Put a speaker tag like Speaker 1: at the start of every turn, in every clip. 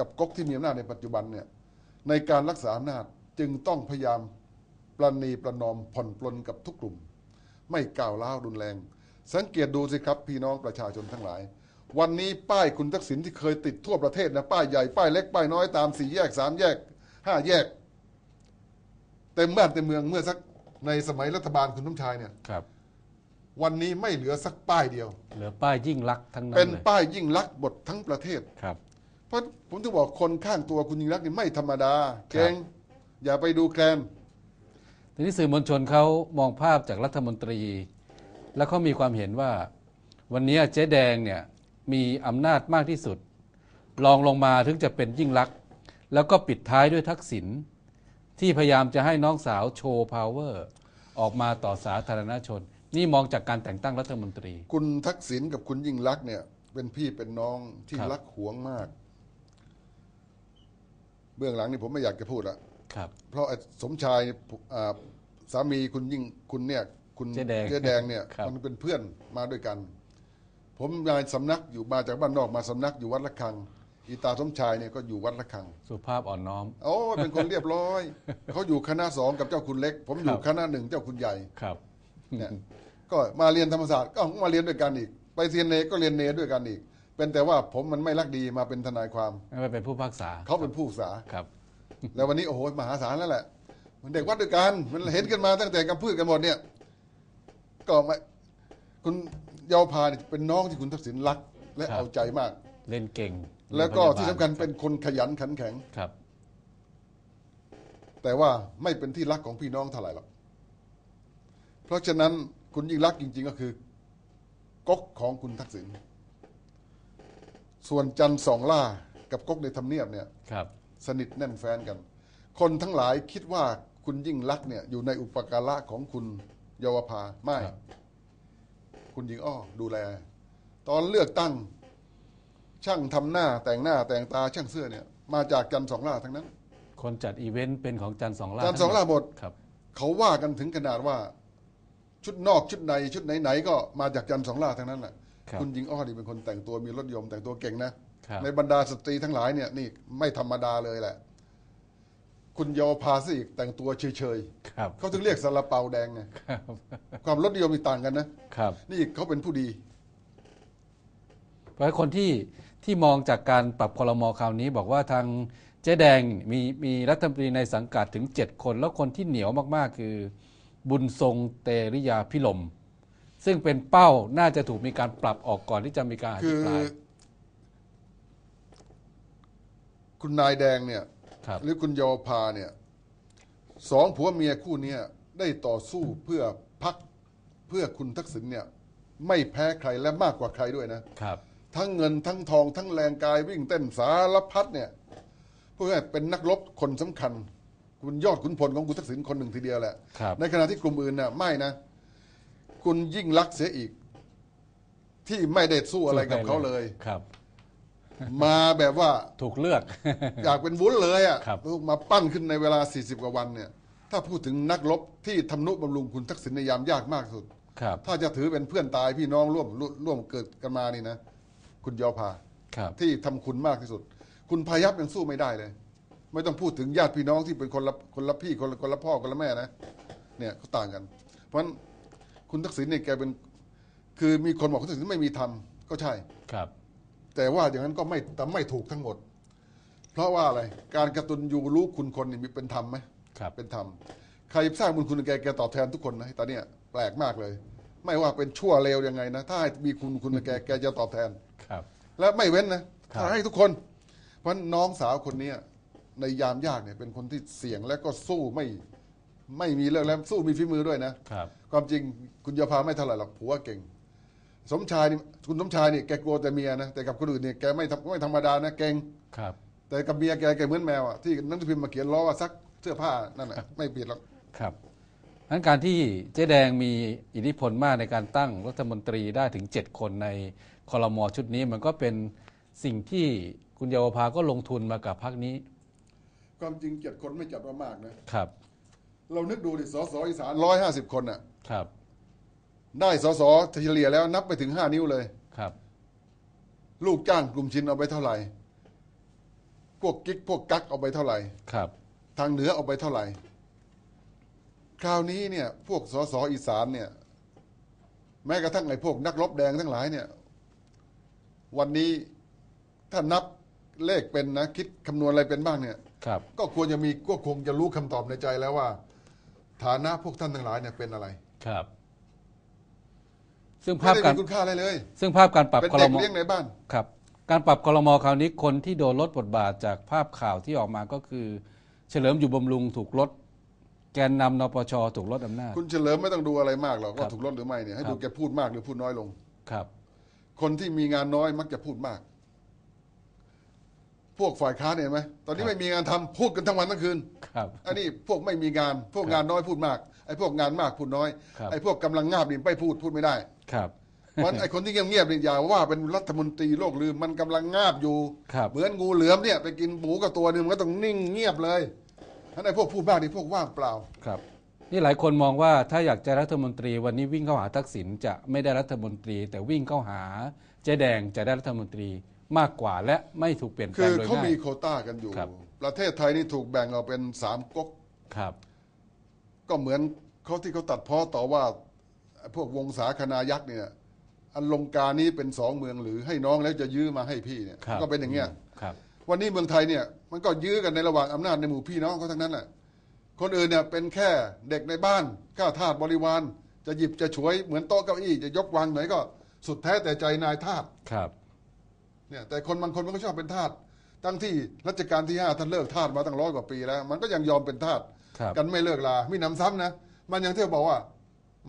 Speaker 1: กับก๊กที่มีอำนาจในปัจจุบันเนี่ยในการรักษาอำนาจจึงต้องพยายามประนีประนอมผ่อนปลนกับทุกกลุ่ม ไม่ก้าวร้าวรุนแรง สังเกตดูสิครับพี่น้องประชาชนทั้งหลาย วันนี้ป้ายคุณทักษิณที่เคยติดทั่วประเทศนะป้ายใหญ่ป้ายเล็กป้ายน้อยตามสี่แยกสามแยกห้าแยก เต็มบ้านเต็มเมืองเมื่อสักในสมัยรัฐบาลคุณสมชายเนี่ย
Speaker 2: ครับ
Speaker 1: วันนี้ไม่เหลือสักป้ายเดียว
Speaker 2: เหลือป้ายยิ่งรักษณ์ทั้งนั้น
Speaker 1: เป็น
Speaker 2: เลย
Speaker 1: ป้ายยิ่งลักษณ์บททั้งประเทศ
Speaker 2: ครับ
Speaker 1: เพราะผมถึงบอกคนข้างตัวคุณยิ่งรักษณ์นี่ไม่ธรรมดาเก่งอย่าไปดูแคลน
Speaker 2: ทีนี้สื่อมวลชนเขามองภาพจากรัฐมนตรี แล้วเขามีความเห็นว่า วันนี้เจ๊แดงเนี่ยมีอำนาจมากที่สุดรองลงมาถึงจะเป็นยิ่งรักษณ์แล้วก็ปิดท้ายด้วยทักษิณที่พยายามจะให้น้องสาวโชว์พาวเวอร์ออกมาต่อสาธารณชน นี่มองจากการแต่งตั้งรัฐมนตรี
Speaker 1: คุณทักษิณกับคุณยิ่งรักษณ์เนี่ยเป็นพี่เป็นน้องที่
Speaker 2: ครับ
Speaker 1: รักหวงมาก เบื้องหลังนี่ผมไม่อยากจะพูดละ
Speaker 2: ครับ
Speaker 1: เพราะไอ้สมชายอ่าสามีคุณยิ่งคุณเนี่ย คุณ
Speaker 2: เจ๊แดง
Speaker 1: แดงเนี่ย
Speaker 2: ครับ
Speaker 1: มันเป็นเพื่อนมาด้วยกัน ผมมาสำนักอยู่มาจากบ้านนอกมาสำนักอยู่วัดละคังอีตาสมชายเนี่ยก็อยู่วัดละคัง
Speaker 2: สุภาพอ่อนน้อม
Speaker 1: โอ้เป็นคนเรียบร้อย เขาอยู่คณะสองกับเจ้าคุณเล็ก ผมอยู่
Speaker 2: ครับ
Speaker 1: คณะหนึ่งเจ้าคุณใหญ่
Speaker 2: ครับ
Speaker 1: เนี่ยก็มาเรียนธรรมศาสตร์ก็มาเรียนด้วยกันอีก ไปเรียนเนก็เรียนเนด้วยกันอีก เป็นแต่ว่าผมมันไม่รักดีมาเป็นทนายความ
Speaker 2: ไม่เป็นผู้พิพากษา
Speaker 1: เขาเป็นผู้ศึกษา
Speaker 2: ครับ
Speaker 1: แล้ววันนี้โอ้โหมหาศาลแล้วแหละ มันเด็กวัดด้วยกันมันเห็นกันมาตั้งแต่กำพืชกันหมดเนี่ย ก็ไม่คุณเยาวภาเนี่ยเป็นน้องที่คุณทักษิณรัก และ
Speaker 2: ครับ
Speaker 1: เอาใจมาก
Speaker 2: เล่นเก่ง
Speaker 1: แล้วก็
Speaker 2: เรียนพยาบาล
Speaker 1: ที่สำคัญเป็นคนขยันขันแข็ง
Speaker 2: ครับ
Speaker 1: แต่ว่าไม่เป็นที่รักของพี่น้องเท่าไหร่หรอกเพราะฉะนั้นคุณยิ่งรักจริง ๆ ก็คือก๊กของคุณทักษิณ ส่วนจันทร์สองล่ากับก๊กในทำเนียบเนี่ย
Speaker 2: ครับ
Speaker 1: สนิทแน่นแฟนกัน คนทั้งหลายคิดว่าคุณยิ่งรักษณ์เนี่ยอยู่ในอุปการะของคุณเยาวภาไม่
Speaker 2: ครับ
Speaker 1: คุณหญิงอ้อดูแล ตอนเลือกตั้ง ช่างทำหน้าแต่งหน้าแต่งตาช่างเสื้อเนี่ย มาจากจันทร์สองล่าทั้งนั้น
Speaker 2: คนจัดอีเวนต์เป็นของจันทร์สองล่า
Speaker 1: จันทร์สองล่าหมด
Speaker 2: ครับ
Speaker 1: เขาว่ากันถึงขนาดว่า ชุดนอกชุดในชุดไหนๆก็มาจากจันทร์สองล่าทั้งนั้นแหละ
Speaker 2: ครับ
Speaker 1: คุณหญิงอ้อนี่เป็นคนแต่งตัวมีรถยมแต่งตัวเก่งนะ
Speaker 2: ครับ
Speaker 1: ในบรรดาสตรีทั้งหลายเนี่ยนี่ไม่ธรรมดาเลยแหละ คุณเยาวภาสิแต่งตัวเฉย
Speaker 2: ครับ
Speaker 1: ๆเขาถึงเรียกซาลาเปาแดงไง
Speaker 2: ครับ
Speaker 1: ความรสนิยมนี่ต่างกันนะ
Speaker 2: ครับ
Speaker 1: นี่เขาเป็นผู้ดี
Speaker 2: เพราะฉะนั้นคนที่ที่มองจากการปรับคลมคราวนี้ บอกว่าทางเจ๊แดงมีมีรัฐมนตรีในสังกัดถึง 7 คน แล้วคนที่เหนียวมากๆ คือ บุญทรงเตริยาพิลม ซึ่งเป็นเป้าน่าจะถูกมีการปรับออกก่อนที่จะมีการอ
Speaker 1: คื
Speaker 2: ภิ
Speaker 1: อ
Speaker 2: ปราย
Speaker 1: คุณนายแดงเนี่ย
Speaker 2: ครับ
Speaker 1: หรือคุณเยาวภาเนี่ยสองผัวเมียคู่เนี้ได้ต่อสู้เพื่อพักเพื่อคุณทักษิณเนี่ยไม่แพ้ใครและมากกว่าใครด้วยนะ
Speaker 2: ครับ
Speaker 1: ทั้งเงินทั้งทองทั้งแรงกายวิ่งเต้นสารพัดเนี่ยพวกนี้เป็นนักรบคนสำคัญ คุณยอดขุนพลของคุณทักษิณคนหนึ่งทีเดียวแหละ
Speaker 2: ครับ
Speaker 1: ในขณะที่กลุ่มอื่นน่ะไม่นะ คุณยิ่งรักษณ์เสียอีก ที่ไม่ได้สู้อะไรกับเขาเลย
Speaker 2: ครับ
Speaker 1: มาแบบว่า
Speaker 2: ถูกเลือก
Speaker 1: อยากเป็นวุ้นเลยอะ
Speaker 2: ครับ
Speaker 1: มาปั้นขึ้นในเวลา 40 กว่าวันเนี่ย ถ้าพูดถึงนักรบที่ทำนุบำรุงคุณทักษิณในยามยากมากที่สุด
Speaker 2: ครับ
Speaker 1: ถ้าจะถือเป็นเพื่อนตายพี่น้องร่วมร่วมร่วมเกิดกันมานี่นะ คุณเยาวภา
Speaker 2: ครับ
Speaker 1: ที่ทำคุณมากที่สุด คุณพายัพยังสู้ไม่ได้เลย ไม่ต้องพูดถึงญาติพี่น้องที่เป็นคนละคนละพี่คนละคนละพ่อคนละแม่นะ เนี่ยเขาต่างกัน เพราะฉะนั้น คุณทักษิณเนี่ยแกเป็นคือมีคนบอกคุณทักษิณไม่มีธรรมก็ใช่
Speaker 2: ครับ
Speaker 1: แต่ว่าอย่างนั้นก็ไม่แต่ไม่ถูกทั้งหมด เพราะว่าอะไรการกระตุนยูรู้คุณคนนี่มีเป็นธรรมไหม
Speaker 2: ครับ
Speaker 1: เป็นธรรมใครสร้างบุญคุณแกแกตอบแทนทุกคนนะตอนเนี้ยแปลกมากเลย ไม่ว่าเป็นชั่วเลวยังไงนะถ้าให้มีคุณคุณแกแกจะตอบแทน
Speaker 2: ครับ
Speaker 1: และไม่เว้นนะ
Speaker 2: ครับ
Speaker 1: ถ้าให้ทุกคน เพราะน้องสาวคนเนี้ยในยามยากเนี่ยเป็นคนที่เสี่ยงและก็สู้ไม่ ไม่มีเรื่องแล้วสู้มีฝีมือด้วยนะ
Speaker 2: ครับ
Speaker 1: ความจริงคุณยาพาไม่เท่าไหร่หรอกผัวเก่ง สมชายนี่คุณสมชายนี่แกกลัวแต่เมียนะแต่กับคนอื่นเนี่ยแกไม่ทำไม่ธรรมดานะเก่ง
Speaker 2: ครับ
Speaker 1: แต่กับเมียแกแกเหมือนแมวอะที่หนังสือพิมพ์มาเขียนล้อว่าซักเสื้อผ้านั่นแหละไม่ผิดหรอก
Speaker 2: ครับนั้นการที่เจ๊แดงมีอิทธิพลมากในการตั้งรัฐมนตรีได้ถึง 7 คนในคอรมอชุดนี้มันก็เป็นสิ่งที่คุณเยาวภาก็ลงทุนมากับพรรคนี้
Speaker 1: ความจริงเจ็ดคนไม่จัดว่ามากนะ
Speaker 2: ครับ
Speaker 1: เรานึกดูดิสสอีสานร้อยห้าสิบคนอะ
Speaker 2: ครับ
Speaker 1: ได้สสเฉลี่ยแล้วนับไปถึงห้านิ้วเลย
Speaker 2: ครับ
Speaker 1: ลูกจ้างกลุ่มชินเอาไปเท่าไหร่ พวกกิ๊กพวกกักเอาไปเท่าไหร่
Speaker 2: ครับ
Speaker 1: ทางเหนือเอาไปเท่าไหร่ คราวนี้เนี่ย พวกสสอีสานเนี่ย แม้กระทั่งไอ้พวกนักรบแดงทั้งหลายเนี่ย วันนี้ถ้านับเลขเป็นนะ คิดคำนวณอะไรเป็นบ้างเนี่ย
Speaker 2: ครับ
Speaker 1: ก็ควรจะมีก็คงจะรู้คำตอบในใจแล้วว่า ฐานะพวกท่านทั้งหลายเนี่ยเป็นอะไร
Speaker 2: ครับ ซึ่ง
Speaker 1: ไม่
Speaker 2: ภาพ
Speaker 1: ได้
Speaker 2: การ
Speaker 1: มีคุณค่าอะไรเลย
Speaker 2: ซึ่งภาพการปรับ
Speaker 1: เป็น
Speaker 2: คอร
Speaker 1: เด็ก
Speaker 2: มอ
Speaker 1: เลี้ยงในบ้าน
Speaker 2: ครับ การปรับคอรมอคราวนี้คนที่โดนลดบทบาทจากภาพข่าวที่ออกมาก็คือ เฉลิมอยู่บำรุงถูกลด แกนนำนปชถูกลดอำนาจ
Speaker 1: คุณเฉลิมไม่ต้องดูอะไรมากหรอก
Speaker 2: ครั
Speaker 1: ว่า
Speaker 2: บ
Speaker 1: ถูกลดหรือไม่เนี่ยให้
Speaker 2: ครับ
Speaker 1: ดูแกพูดมากหรือพูดน้อยลง
Speaker 2: ครับ
Speaker 1: คนที่มีงานน้อยมักจะพูดมาก พวกฝ่ายค้านเห็นไหมตอนนี้
Speaker 2: ครับ
Speaker 1: ไม่มีงานทำพูดกันทั้งวันทั้งคืน
Speaker 2: ครับ
Speaker 1: อันนี้พวกไม่มีงาน พวก
Speaker 2: ครับ
Speaker 1: งานน้อยพูดมากไอ้พวกงานมากพูดน้อย
Speaker 2: ครับ
Speaker 1: ไอ้พวกกำลังงาบนี่ไม่พูดพูดไม่ได้
Speaker 2: ครับ
Speaker 1: เพราะไอ้คนที่เงียบๆนี่อย่าว่าเป็นรัฐมนตรีโลกลืมมันกำลังงาบอยู่
Speaker 2: ครับ
Speaker 1: เหมือนงูเหลือมเนี่ยไปกินหมูกับตัวหนึงมันก็ต้องนิ่งเงียบเลยทั้นไอ้พวกพูดมากนี่พวกว่างเปล่า
Speaker 2: ครับนี่หลายคนมองว่าถ้าอยากจะรัฐมนตรีวันนี้วิ่งเข้าหาทักษิณจะไม่ได้รัฐมนตรี แต่วิ่งเข้าหาเจ๊แดงจะได้รัฐมนตรี มากกว่าและไม่ถูกเปลี่ยนแปล
Speaker 1: คื
Speaker 2: ง
Speaker 1: อ
Speaker 2: โดย
Speaker 1: เขา
Speaker 2: ง่า
Speaker 1: มี
Speaker 2: ย
Speaker 3: Dạ.
Speaker 1: โควต้ากันอยู่
Speaker 2: ครับ
Speaker 1: ประเทศไทยนี่ถูกแบ่งออกเป็นสามก๊ก
Speaker 2: ครับ
Speaker 1: ก็เหมือนเขาที่เขาตัดเพ้อต่อว่า พวกวงศาคณายักษ์เนี่ยอันลงการนี้เป็นสองเมืองหรือให้น้องแล้วจะยื้อมาให้พี่เนี่ย
Speaker 2: ครับ
Speaker 1: ก็เป็นอย่างเงี้ย
Speaker 2: ครับ
Speaker 1: วันนี้เมืองไทยเนี่ยมันก็ยื้อกันในระหว่างอำนาจในหมู่พี่น้องเขาทั้งนั้นแหละคนอื่นเนี่ยเป็นแค่เด็กในบ้านข้าทาสบริวาร จะหยิบจะฉวยเหมือนโต๊ะเก้าอี้จะยกวางไหนก็สุดแท้แต่ใจนายทาส
Speaker 2: ครับ
Speaker 1: เนี่ยแต่คนบางคนมันก็ชอบเป็นทาสตั้งที่รัชกาลที่ห้าท่านเลิกทาสมาตั้งร้อยกว่าปีแล้ว มันก็ยังยอมเป็นทาส
Speaker 2: ครับ
Speaker 1: กันไม่เลิกลามีหนำซ้ำนะ มันยังเที่ยวบอกว่า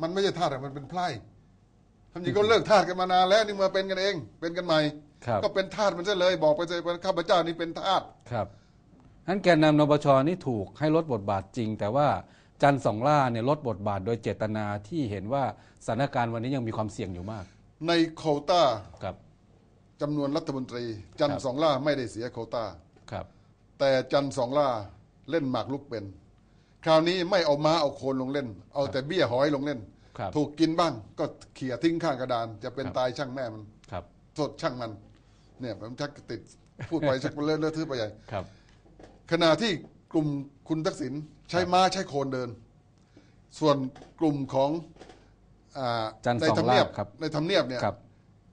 Speaker 1: มันไม่ใช่ทาสอะมันเป็นไพร่ทำจริงก็เลิกทาสกันมานานแล้วนี่มาเป็นกันเอง เป็นกันใหม่
Speaker 2: ครับ
Speaker 1: ก็เป็นทาสมันซะเลยบอกไปเลยว่าข้าพเจ้านี่เป็นทาส
Speaker 2: ครับนั้นแกนนำนปชนี่ถูกให้ลดบทบาทจริง แต่ว่าจันทร์สองล่าเนี่ยลดบทบาทโดยเจตนาที่เห็นว่าสถานการณ์วันนี้ยังมีความเสี่ยงอยู่มาก
Speaker 1: ในโควต้า
Speaker 2: ครับ
Speaker 1: จำนวนรัฐมนตรี จันท
Speaker 2: ครั
Speaker 1: ร์
Speaker 2: บ
Speaker 1: สองล่าไม่ได้เสียโควต้า
Speaker 2: ครับ
Speaker 1: แต่จันทร์สองล่าเล่นหมากลุกเป็น คราวนี้ไม่เอาม้าเอาโคนลงเล่น เอาแต่เบี้ยหอยลงเล่น
Speaker 2: ครับ
Speaker 1: ถูกกินบ้างก็เขี่ยทิ้งข้างกระดาน จะเป็น
Speaker 2: ครับ
Speaker 1: ตายช่างแม่มัน
Speaker 2: ครับ
Speaker 1: โทษช่างมัน เนี่ยผมชักติดพูดไปชักเลอะเลอะทื่อไปใหญ่
Speaker 2: ครับ
Speaker 1: ขณะที่กลุ่มคุณทักษิณใช้ม้าใช้โคนเดิน ส่วนกลุ่มของอ่า
Speaker 2: จันทร์
Speaker 1: ใน
Speaker 2: สอง
Speaker 1: ทำเนียบ
Speaker 2: ลาบครับ
Speaker 1: ในทำเนียบเนี่ย
Speaker 2: ครับ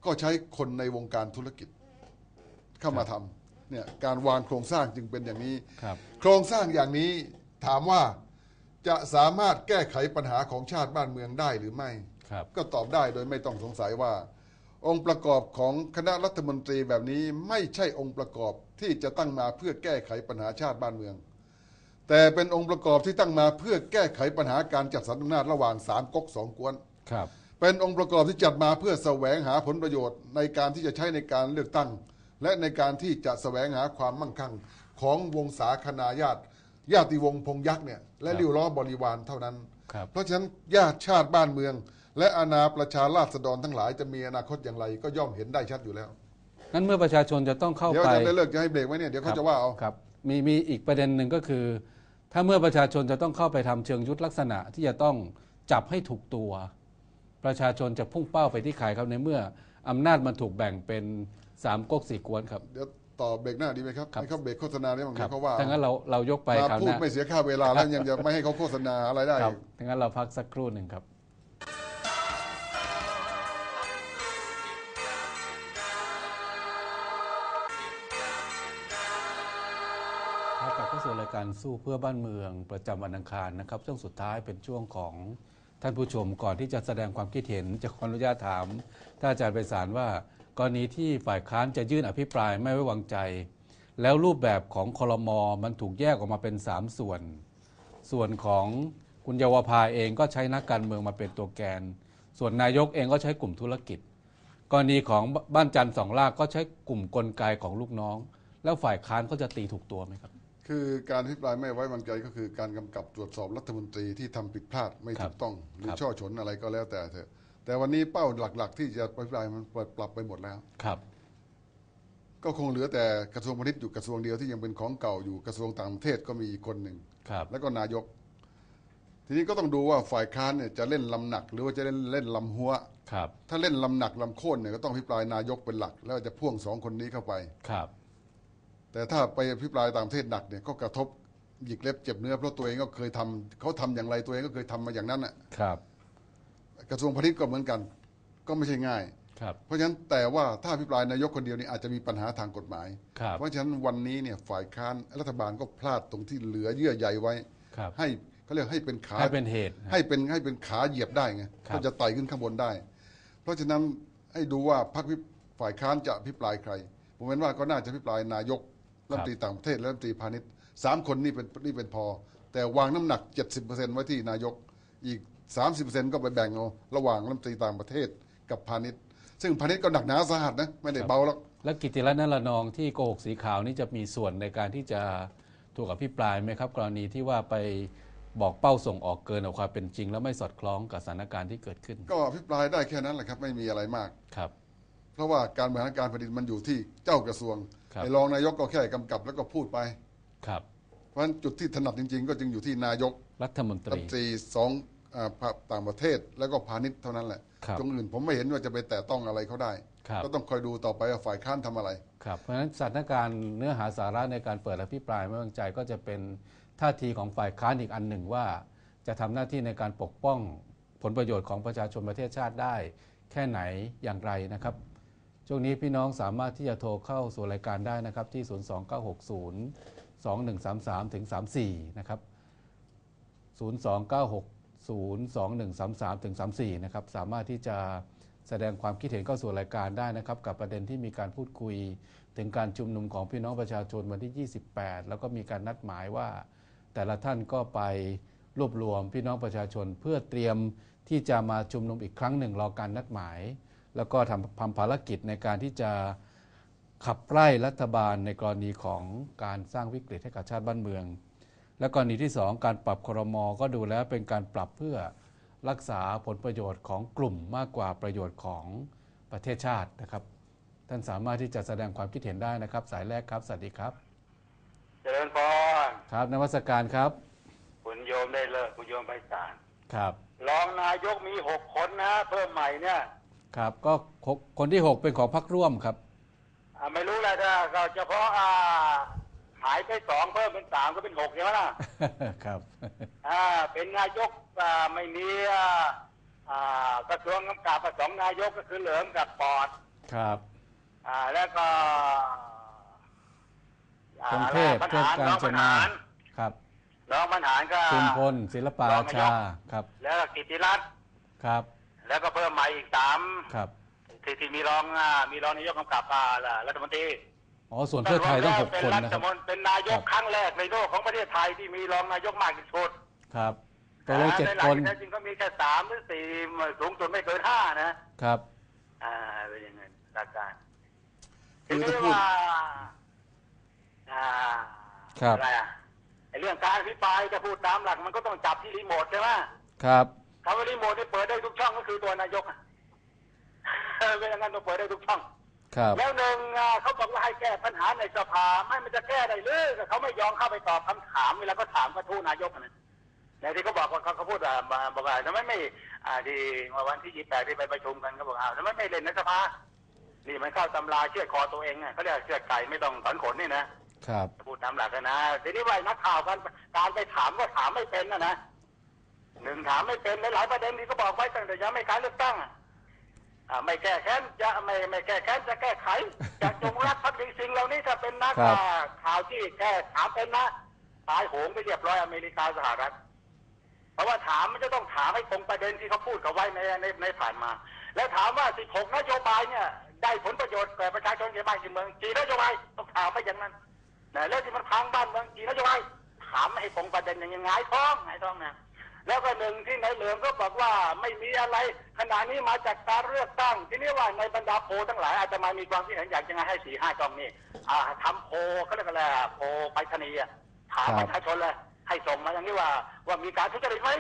Speaker 1: ก็ใช้คนในวงการธุรกิจเข้ามาทำเนี่ยการวางโครงสร้างจึงเป็นอย่างนี้
Speaker 2: ครับ
Speaker 1: โครงสร้างอย่างนี้ถามว่าจะสามารถแก้ไขปัญหาของชาติบ้านเมืองได้หรือไม่
Speaker 2: ครับ
Speaker 1: ก็ตอบได้โดยไม่ต้องสงสัยว่า องค์ประกอบของคณะรัฐมนตรีแบบนี้ไม่ใช่องค์ประกอบที่จะตั้งมาเพื่อแก้ไขปัญหาชาติบ้านเมือง แต่เป็นองค์ประกอบที่ตั้งมาเพื่อแก้ไขปัญหาการจัดสรรอำนาจระหว่างสามก๊กสองกวน
Speaker 2: ครับ
Speaker 1: เป็นองค์ประกอบที่จัดมาเพื่อแสวงหาผลประโยชน์ ในการที่จะใช้ในการเลือกตั้ง และในการที่จะแสวงหาความมั่งคั่ง ของวงศาคณาญาติ ญาติวงศ์พงยักษ์เนี่ยและริ้วล้อบริวารเท่านั้น
Speaker 2: ครับ
Speaker 1: เพราะฉะนั้นญาติชาติบ้านเมือง และอาณาประชาราษฎรทั้งหลายจะมีอนาคตอย่างไร ก็ย่อมเห็นได้ชัดอยู่แล้ว
Speaker 2: นั้นเมื่อประชาชนจะต้องเข้า
Speaker 1: เดี๋ยว
Speaker 2: ไป
Speaker 1: จะไม่เลิกจะให้เบรกไว้เนี่ยเดี๋ยวเขาจะว่าเอา
Speaker 2: ครับมีมีอีกประเด็นหนึ่งก็คือ ถ้าเมื่อประชาชนจะต้องเข้าไปทำเชิงยุทธลักษณะที่จะต้องจับให้ถูกตัว ประชาชนจะพุ่งเป้าไปที่ใครครับในเมื่ออำนาจมันถูกแบ่งเป็นสามก๊กสี่กวนครับ
Speaker 1: เดี๋ยวต่อเบรกหน้าดีไหมครับ
Speaker 2: ครับ
Speaker 1: ให้เขาเบรกโฆษณาได้บ้าง
Speaker 2: ครั
Speaker 1: เดี๋ยวเขาว่า
Speaker 2: ถ้างั้นเราเรายกไป
Speaker 1: มา
Speaker 2: คราว
Speaker 1: พู
Speaker 2: ห
Speaker 1: ด
Speaker 2: น้า
Speaker 1: ไม่เสียค่าเวลาแล้วยังจะไม่ให้เขาโฆษณาอะไรได้
Speaker 2: ครับถ้างั้นเราพักสักครู่หนึ่งครับ ครับกลับเข้าสู่รายการสู้เพื่อบ้านเมืองประจำวันอังคารนะครับช่วงสุดท้ายเป็นช่วงของ ท่านผู้ชมก่อนที่จะแสดงความคิดเห็นจะขออนุญาตถามท่านอาจารย์ไพศาลว่า กรณีที่ฝ่ายค้านจะยื่นอภิปรายไม่ไว้วางใจ แล้วรูปแบบของคลมมันถูกแยกออกมาเป็น 3 ส่วน ส่วนของคุณเยาวภาเองก็ใช้นักการเมืองมาเป็นตัวแกน ส่วนนายกเองก็ใช้กลุ่มธุรกิจ กรณีของบ้านจันทร์สองลากก็ใช้กลุ่มกลไกของลูกน้อง แล้วฝ่ายค้านก็จะตีถูกตัวไหมครับ
Speaker 1: คือการอภิปรายไม่ไว้วางใจก็คือการกำกับตรวจสอบรัฐมนตรีที่ทำผิดพลาดไม่
Speaker 2: ครั
Speaker 1: ถู
Speaker 2: บ
Speaker 1: กต้องหรือ
Speaker 2: ครับ
Speaker 1: ช่อฉนอะไรก็แล้วแต่เถอะแต่วันนี้เป้าหลัก ๆ ที่จะอภิปรายมันปรับไปหมดแล้ว
Speaker 2: ครับ
Speaker 1: ก็คงเหลือแต่กระทรวงพาณิชย์อยู่กระทรวงเดียวที่ยังเป็นของเก่าอยู่กระทรวงต่างประเทศก็มีอีกคนหนึ่ง
Speaker 2: ครับ
Speaker 1: แล้วก็นายก ทีนี้ก็ต้องดูว่าฝ่ายค้านเนี่ยจะเล่นลำหนัก หรือว่าจะเล่นเล่นลำหัว
Speaker 2: ครับ
Speaker 1: ถ้าเล่นลำหนักลำโค่นเนี่ยก็ต้องอภิปรายนายกเป็นหลัก แล้วจะพ่วงสองคนนี้เข้าไป
Speaker 2: ครับ
Speaker 1: แต่ถ้าไปอภิปรายต่างประเทศหนักเนี่ยก็กระทบหยิกเล็บเจ็บเนื้อเพราะตัวเองก็เคยทำเขาทำอย่างไรตัวเองก็เคยทำมาอย่างนั้นน่ะ
Speaker 2: ครับ
Speaker 1: กระทรวงพาณิชย์ก็เหมือนกัน ก็ไม่ใช่ง่าย
Speaker 2: ครับ
Speaker 1: เพราะฉะนั้นแต่ว่าถ้าอภิปรายนายกคนเดียวนี่อาจจะมีปัญหาทางกฎหมาย
Speaker 2: ครับ
Speaker 1: เพราะฉะนั้นวันนี้เนี่ยฝ่ายค้านรัฐบาลก็พลาดตรงที่เหลือเยื่อใยไว้
Speaker 2: ครับ
Speaker 1: ให้เขาเรียกให้เป็นขา
Speaker 2: ให้เป็นเหตุ
Speaker 1: ให้เป็นให้เป็นขาเหยียบได้ไง
Speaker 2: ครับ
Speaker 1: ก็จะไต่ขึ้นข้างบนได้ เพราะฉะนั้นให้ดูว่าพรรคฝ่ายค้านจะอภิปรายใครผมเห็นว่าก็น่าจะอภิปรายนายก รัฐมนตรีต่างประเทศและรัฐมนตรีพาณิชย์สามคนนี่เป็นนี่เป็นพอ แต่วางน้ำหนัก 70%ไว้ที่นายกอีก 30%ก็ไปแบ่งเอาระหว่างรัฐมนตรีต่างประเทศกับพาณิชย์ ซึ่งพาณิชย์ก็หนักหนาสาหัสนะไม่ได้เบาหรอก
Speaker 2: และกิติรัตน์นรนองที่โกหกสีขาวนี่จะมีส่วนในการที่จะถูกอภิปรายไหมครับ กรณีที่ว่าไปบอกเป้าส่งออกเกินกว่าความเป็นจริง แล้วไม่สอดคล้องกับสถานการณ์ที่เกิดขึ้น
Speaker 1: ก็อภิปรายได้แค่นั้นแหละครับไม่มีอะไรมาก
Speaker 2: ครับ
Speaker 1: เพราะว่าการบริหารการแผ่นดินมันอยู่ที่เจ้ากระทรวง
Speaker 2: ครับ
Speaker 1: ไอ้รองนายกก็แค่กำกับแล้วก็พูดไป
Speaker 2: ครับ
Speaker 1: เพราะฉะนั้นจุดที่ถนัดจริง ๆ ก็จึงอยู่ที่นายก
Speaker 2: รัฐมนต
Speaker 1: รัฐ
Speaker 2: รี
Speaker 1: มนตรีสองอ่าต่างประเทศแล้วก็พาณิชย์เท่านั้นแหละ
Speaker 2: ครับ
Speaker 1: ตรงอื่นผมไม่เห็นว่าจะไปแตะต้องอะไรเขาได้
Speaker 2: ครับ
Speaker 1: ก็ต้องคอยดูต่อไปว่าฝ่ายค้านทำอะไร
Speaker 2: ครับ เพราะฉะนั้นสถานการณ์เนื้อหาสาระในการเปิดอภิปรายไม่ไว้วางใจก็จะเป็นท่าทีของฝ่ายค้านอีกอันหนึ่งว่า จะทำหน้าที่ในการปกป้องผลประโยชน์ของประชาชนประเทศชาติได้ แค่ไหนอย่างไรนะครับ ช่วงนี้พี่น้องสามารถที่จะโทรเข้าสู่รายการได้นะครับที่ 02960 2133ถึง34 นะครับ 029602133ถึง34 นะครับ สามารถที่จะแสดงความคิดเห็นเข้าสู่รายการได้นะครับ กับประเด็นที่มีการพูดคุย ถึงการชุมนุมของพี่น้องประชาชนวันที่ 28 แล้วก็มีการนัดหมายว่า แต่ละท่านก็ไปรวบรวมพี่น้องประชาชน เพื่อเตรียมที่จะมาชุมนุมอีกครั้งหนึ่งรอการนัดหมาย แล้วก็ทำทำภารกิจในการที่จะขับไล่รัฐบาลในกรณีของการสร้างวิกฤตให้กับชาติบ้านเมือง และกรณีที่ 2 การปรับครมก็ดูแล้วเป็นการปรับเพื่อรักษาผลประโยชน์ของกลุ่มมากกว่าประโยชน์ของประเทศชาตินะครับ ท่านสามารถที่จะแสดงความคิดเห็นได้นะครับ สายแรกครับ สวัสดีครับ
Speaker 4: เจริญพร
Speaker 2: ครับนวัตการครับ
Speaker 4: คุณโยมได้เลิกคุณโยมไปศาล
Speaker 2: ครับ
Speaker 4: รองนายกมีหกคนนะ เพิ่มใหม่เนี่ย
Speaker 2: ครับ ก็คคนที่6เป็นของพรรคร่วมครับ
Speaker 4: อ่าไม่รู้แหละถ้าก็เฉพาะอ่าหายไปสองเพิ่มเป็นสามก็เป็นหกใช่ไหมล่ะ
Speaker 2: ครับ
Speaker 4: อ่าเป็นนายกอ่าไม่มีอ่าอ่ากระทรวงกำกับสองนายกก็คือเหลิมกับปอด
Speaker 2: ครับ
Speaker 4: อ่าแล้วก็อ่า
Speaker 2: พงเทพ
Speaker 4: ปัญ
Speaker 2: เทพ
Speaker 4: หาร
Speaker 2: การ
Speaker 4: น้อง
Speaker 2: จ
Speaker 4: ปัญ
Speaker 2: นา
Speaker 4: หาร
Speaker 2: ครับ
Speaker 4: น้องปัญหารก็
Speaker 2: ชุมพลศิลปาชาครับ
Speaker 4: แล้วก็กิติรัตน์
Speaker 2: ครับ
Speaker 4: แล้วก็เพิ่มใหม่อีกสาม
Speaker 2: ครับ
Speaker 4: ที่ที่มีรองอ่ามีรองนายกกำกับอ่ารัฐมนตรี
Speaker 2: อ๋อส่วนเพื่อไทยต้องหก
Speaker 4: เป็น
Speaker 2: คน
Speaker 4: รั
Speaker 2: นะค
Speaker 4: ฐ
Speaker 2: รับ
Speaker 4: มนตรีเป็นนายก
Speaker 2: ครับ
Speaker 4: ครั้งแรกในโลกของประเทศไทยที่มีรองนายกมากที่สุด
Speaker 2: ครับตัวเลขเจ็ด
Speaker 4: ในหลา
Speaker 2: ค
Speaker 4: ย
Speaker 2: น
Speaker 4: ประเทศจริงก็มีแค่สามหรือสี่สูงสุดไม่เกินห้านะครับ อ่าเป็นอย่างนั้นหลักการ
Speaker 1: คื
Speaker 4: ที
Speaker 1: อ
Speaker 4: นี้
Speaker 1: ถ้าพูด
Speaker 4: ว่าอ่า
Speaker 2: ครับ
Speaker 4: อะไรอะไอเรื่องการอภิปรายจะพูดตามหลักมันก็ต้องจับที่รีโมทใช่ไหม
Speaker 2: ครับ
Speaker 4: คำว่ารีโมทที่เปิดได้ทุกช่องก็คือตัวนายกอะเป็นอย่างนั้นต้องเปิดได้ทุกช่อง
Speaker 2: ครับ
Speaker 4: แล้วหนึ่งอ่าเขาบอกว่าให้แก้ปัญหาในสภาไม่มันจะแก้ได้เลยแต่เขาไม่ยอมเข้าไปตอบคำถามเวลาก็ถามกระทู้นายกนะในที่เขาบอกว่าเขาเขาพูดว่ามาบอกว่าทำไมไม่อ่าที่วันที่ยี่แปดที่ไปประชุมกันเขาบอกอ้าวทำไมไม่เล่นในสภานี่มันเข้าตำราเชือดคอตัวเองอะเขาเรียกเชือดไก่ไม่ต้องถอนขนนี่นะครับพูดตามหลักอะนะทีนี้ว่านักข่าวกันการไปถามก็ถามไม่เป็นนะนะ หนึ่งถามไม่เป็นหลายๆประเด็นที่เขาบอกไว้ตั้งแต่ยังไม่การเลือกตั้งอะอ่าไม่แก้แค้นจะไม่ไม่แก้แค้นจะแก้ไขจะจงรักภักดีสิ่งเหล่านี้ถ้าเป็นนัก
Speaker 2: ครับ
Speaker 4: อ่าข่าวที่แก้ถามเป็นนะตายโหงไปเรียบร้อยอเมริกาสหรัฐเพราะว่าถามมันจะต้องถามให้ตรงประเด็นที่เขาพูดเขาไว้ในในในผ่านมา แล้วถามว่า 16 นโยบายเนี่ย ได้ผลประโยชน์แก่ประชาชนกี่บ้านกี่เมืองกี่นโยบายต้องถามไปอย่างนั้นนะแล้วที่มันพังบ้านเมืองกี่นโยบายถามให้ตรงประเด็นอย่างยังไงท้องไงท้องนะ แล้วก็หนึ่งที่ในายเหลืองก็บอกว่าไม่มีอะไร ขณะนี้มาจากการเลือกตั้ง ทีนี้ว่าในบรรดาโพลทั้งหลายอาจจะมามีความคิดเห็นอยากจะให้สี่ห้าจองนี่อ่าทำโพลเขาเรียกอะไรอะโพลไปรษณีย์อะถาม
Speaker 2: ครับ
Speaker 4: ประชาชนเลยให้ส่งมาอย่างนี้ว่าว่ามีการทุจริตไหม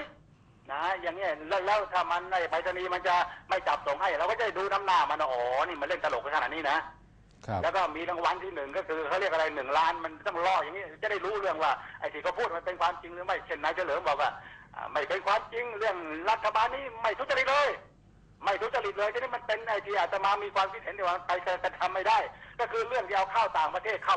Speaker 4: นะอย่างเงี้ยแล้วแล้วถ้ามันในไปรษณีย์มันจะไม่จับส่งให้เราก็จะได้ดูน้ำหน้ามันว่าอ๋อนี่มันเล่นตลกกันขนาดนี้นะ
Speaker 2: ครับ
Speaker 4: แล้วก็มีรางวัลที่หนึ่งก็คือเขาเรียกอะไรหนึ่งล้านมันต้องล่ออย่างนี้จะได้รู้เรื่องว่าไอ้ที่เขาพูดมันเป็นความจริงหรือไม่เช่นนายเฉลิมบอกว่าอ่า ไม่เป็นความจริงเรื่องรัฐบาลนี้ไม่ทุจริตเลย ไม่ทุจริตเลยทีนี้มันเป็นไอ้ที่อาจจะมามีความคิดเห็นเดียวไปกระทำไม่ได้ ก็คือเรื่องที่เอาเข้าวต่างประเทศเข้า